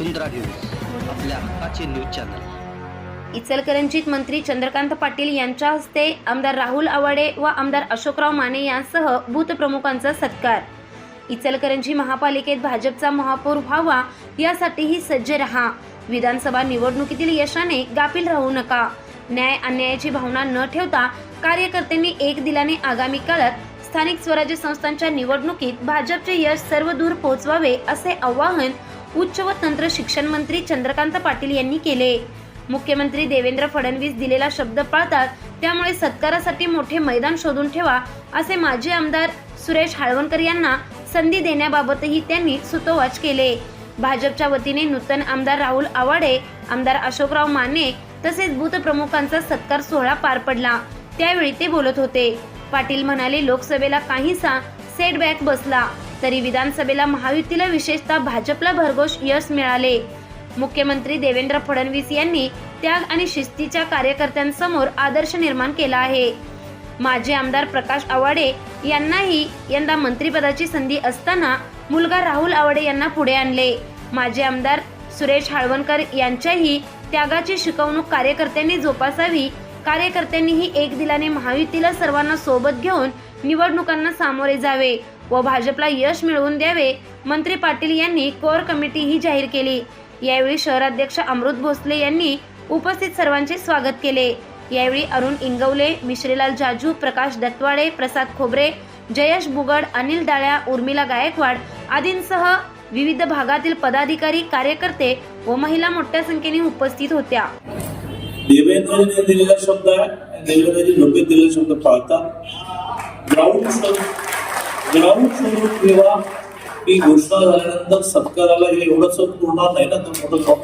वसुंधरा news आपल्या हक्काचे news channel. इचलकरंजीत मंत्री चंद्रकांत पाटील यांच्या हस्ते आमदार राहुल आवाडे व आमदार अशोकराव माने यांसह बूथ प्रमुखांचा सत्कार. इचलकरंजी महापालिकेत भाजपचा महापौर व्हावा यासाठीही सज्ज रहा. विधानसभा निवडणुकीतील यशाने गाफील राहू नका. न्याय अन्यायाची भावना न ठेवता कार्यकर्त्यांनी एक दिलाने आगामी काळात स्थानिक स्वराज्य संस्थांच्या निवडणुकीत भाजपचे यश सर्व दूर पोहोचवावे असे आवाहन उच्च व तंत्र शिक्षण मंत्री चंद्रकांत पाटील यांनी केले. मुख्यमंत्री देवेंद्र फडणवीस दिलेला शब्द पाळतात त्यामुळे सत्कारासाठी मोठे मैदान शोधून ठेवा असे माजी आमदार सुरेश हाळवणकर यांना संधी देण्याबाबतही त्यांनी सुतोवाच केले. भाजपच्या वतीने नूतन आमदार राहुल आवाडे आमदार अशोकराव माने तसेच बूथ प्रमुखांचा सत्कार सोहळा पार पडला. त्यावेळी ते बोलत होते. पाटील म्हणाले लोकसभेला काहीसा सेटबॅक बसला. तरी विधानसभेला महायुतीला विशेषतः भाजपला भरघोष यश मिळाले. मुख्यमंत्री देवेंद्र फडणवीस यांनी त्याग आणि शिस्तीच्या कार्यकर्त्यांसमोर आदर्श निर्माण केला आहे. माजी आमदार प्रकाश आवाडे यांनाही यंदा मंत्रिपदाची संधी असताना मुलगा राहुल आवाडे यांना पुढे आणले. माजी आमदार सुरेश हाळवणकर यांच्याही त्यागाची शिकवणूक कार्यकर्त्यांनी जोपासावी कार्यकर्त्यांनीही एक दिलाने महायुतीला सर्वांना सोबत घेऊन निवडणुकांना सामोरे जावे व भाजपला यश मिळवून द्यावे मंत्री पाटील यांनी कोर कमिटीही जाहीर केली. यावेळी शहराध्यक्ष अमृत भोसले यांनी उपस्थित सर्वांचे स्वागत केले. यावेळी अरुण इंगवले मिश्रीलाल जाजू प्रकाश दत्वाडे प्रसाद खोबरे जयेश बुगड अनिल डाळ्या उर्मिला गायकवाड आदींसह विविध भागातील पदाधिकारी कार्यकर्ते व महिला मोठ्या संख्येने उपस्थित होत्या. दिलेला शब्द आहे दिलेला शब्द पाळतात. ग्राउंड ग्राउंड स्वरूप ठेवा ही घोषणा झाल्यानंतर सत्काराला हे एवढंच पुरणार नाही ना तर मोठं काम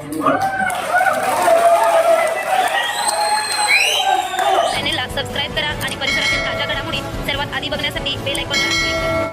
चॅनेलला सबस्क्राईब करा आणि परिसरातील ताज्या घडामोडी सर्वात आधी बघण्यासाठी बेल ऐकून